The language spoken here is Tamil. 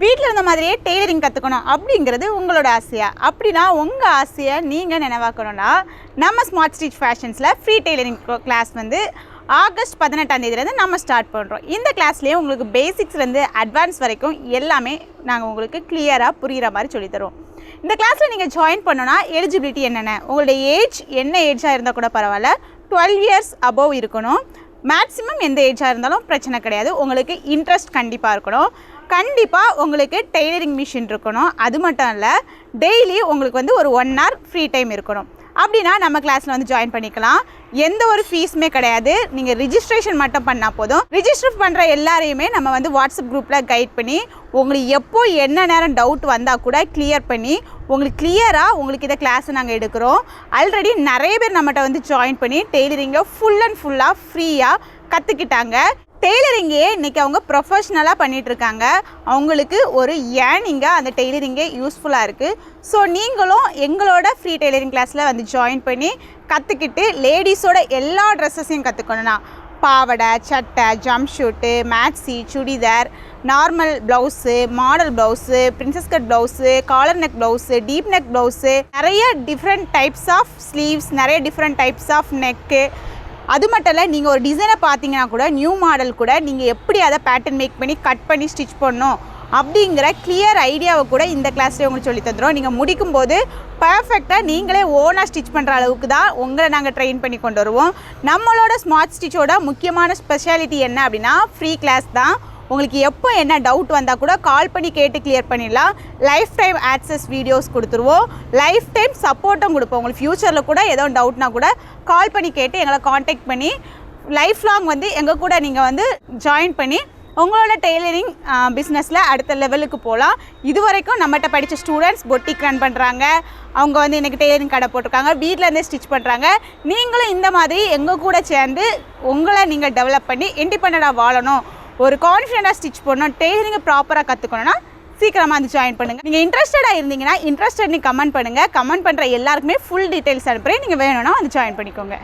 வீட்டில் இருந்த மாதிரியே டெய்லரிங் கற்றுக்கணும் அப்படிங்கிறது உங்களோட ஆசையா? அப்படின்னா உங்கள் ஆசையை நீங்கள் நினைவாக்கணும்னா நம்ம ஸ்மார்ட் ஸ்டிச் ஃபேஷன்ஸில் ஃப்ரீ டெய்லரிங் கிளாஸ் வந்து ஆகஸ்ட் பதினெட்டாம் தேதியிலேருந்து நம்ம ஸ்டார்ட் பண்ணுறோம் இந்த கிளாஸ்லேயே உங்களுக்கு பேசிக்ஸ்லேருந்து அட்வான்ஸ் வரைக்கும் எல்லாமே நாங்கள் உங்களுக்கு கிளியராக புரிகிற மாதிரி சொல்லித் தருவோம். இந்த கிளாஸில் நீங்கள் ஜாயின் பண்ணோன்னா எலிஜிபிலிட்டி என்னென்ன? உங்களுடைய ஏஜ் என்ன ஏஜாக இருந்தால் கூட பரவாயில்ல டுவெல் இயர்ஸ் அபோவ் இருக்கணும். மேக்ஸிமம் எந்த ஏஜாக இருந்தாலும் பிரச்சனை கிடையாது. உங்களுக்கு இன்ட்ரெஸ்ட் கண்டிப்பாக இருக்கணும். கண்டிப்பாக உங்களுக்கு டெய்லரிங் மிஷின் இருக்கணும். அது மட்டும் இல்லை டெய்லி உங்களுக்கு வந்து ஒரு ஒன் ஹவர் ஃப்ரீ டைம் இருக்கணும். அப்படின்னா நம்ம கிளாஸில் வந்து ஜாயின் பண்ணிக்கலாம். எந்த ஒரு ஃபீஸுமே கிடையாது. நீங்கள் ரிஜிஸ்ட்ரேஷன் மட்டும் பண்ணால் போதும். ரிஜிஸ்டர் பண்ணுற எல்லாரையுமே நம்ம வந்து வாட்ஸ்அப் குரூப்பில் கைட் பண்ணி உங்களுக்கு எப்போ என்ன நேரம் டவுட் வந்தால் கூட கிளியர் பண்ணி உங்களுக்கு கிளியராக உங்களுக்கு இதை கிளாஸை நாங்கள் எடுக்கிறோம். ஆல்ரெடி நிறைய பேர் நம்மகிட்ட வந்து ஜாயின் பண்ணி டெய்லரிங்கை ஃபுல் அண்ட் ஃபுல்லாக ஃப்ரீயாக கற்றுக்கிட்டாங்க டெய்லரிங்கே இன்றைக்கி அவங்க ப்ரொஃபஷ்னலாக பண்ணிகிட்டு இருக்காங்க அவங்களுக்கு ஒரு ஏர்னிங்காக அந்த டெய்லரிங்கே யூஸ்ஃபுல்லாக இருக்குது ஸோ நீங்களும் எங்களோட ஃப்ரீ டெய்லரிங் கிளாஸில் வந்து ஜாயின் பண்ணி கற்றுக்கிட்டு லேடிஸோட எல்லா ட்ரெஸ்ஸஸையும் கற்றுக்கணும்னா பாவாடை சட்டை jumpsuit maxi churidar normal blouse model blouse princess cut blouse collar neck blouse deep neck blouse நிறைய டிஃப்ரெண்ட் டைப்ஸ் ஆஃப் ஸ்லீவ்ஸ் நிறைய டிஃப்ரெண்ட் டைப்ஸ் ஆஃப் நெக்கு அது மட்டும் இல்லை நீங்கள் ஒரு டிசைனை பார்த்தீங்கன்னா கூட நியூ மாடல் கூட நீங்கள் எப்படி அதை பேட்டர்ன் மேக் பண்ணி கட் பண்ணி ஸ்டிச் பண்ணணும் அப்படிங்கிற கிளியர் ஐடியாவை கூட இந்த கிளாஸ்லேயே உங்களுக்கு சொல்லி தந்துடும் நீங்கள் முடிக்கும்போது பர்ஃபெக்டாக நீங்களே ஓனாக ஸ்டிச் பண்ணுற அளவுக்கு தான் உங்களை நாங்கள் ட்ரெயின் பண்ணி கொண்டு வருவோம். நம்மளோட ஸ்மார்ட் ஸ்டிச்சோட முக்கியமான ஸ்பெஷாலிட்டி என்ன அப்படின்னா ஃப்ரீ கிளாஸ் தான். உங்களுக்கு எப்போ என்ன டவுட் வந்தால் கூட கால் பண்ணி கேட்டு கிளியர் பண்ணிடலாம். லைஃப் டைம் ஆக்சஸ் வீடியோஸ் கொடுத்துருவோம். லைஃப் டைம் சப்போர்ட்டும் கொடுப்போம். உங்களுக்கு ஃப்யூச்சரில் கூட ஏதோ டவுட்னா கூட கால் பண்ணி கேட்டு எங்களை காண்டாக்ட் பண்ணி லைஃப் லாங் வந்து எங்கள் கூட நீங்கள் வந்து ஜாயின் பண்ணி உங்களோட டெய்லரிங் பிஸ்னஸில் அடுத்த லெவலுக்கு போகலாம் இது வரைக்கும் நம்மகிட்ட படித்த ஸ்டூடெண்ட்ஸ் பொட்டிக் ரன் பண்ணுறாங்க அவங்க வந்து இன்றைக்கி டெய்லரிங் கடை போட்டிருக்காங்க. வீட்டிலேருந்தே ஸ்டிச் பண்ணுறாங்க நீங்களும் இந்த மாதிரி எங்கள் கூட சேர்ந்து உங்களை நீங்கள் டெவலப் பண்ணி இண்டிபெண்ட்டாக வாழணும். ஒரு கான்ஃபிடென்ட்டாக ஸ்டிச் பண்ணணும் டெய்லரிங்கை ப்ராப்பராக கற்றுக்கணும்னா சீக்கிரமாக வந்து ஜாயின் பண்ணுங்கள் நீங்கள் இன்ட்ரெஸ்டடாக இருந்தீங்கன்னா இன்ட்ரெஸ்டட் நீங்கள் கமெண்ட் பண்ணுங்கள் கமெண்ட் பண்ணுற எல்லாருக்குமே ஃபுல் டீட்டெயில்ஸ் அனுப்புகிறேன் நீங்கள் வேணும்னா வந்து ஜாயின் பண்ணிக்கோங்க.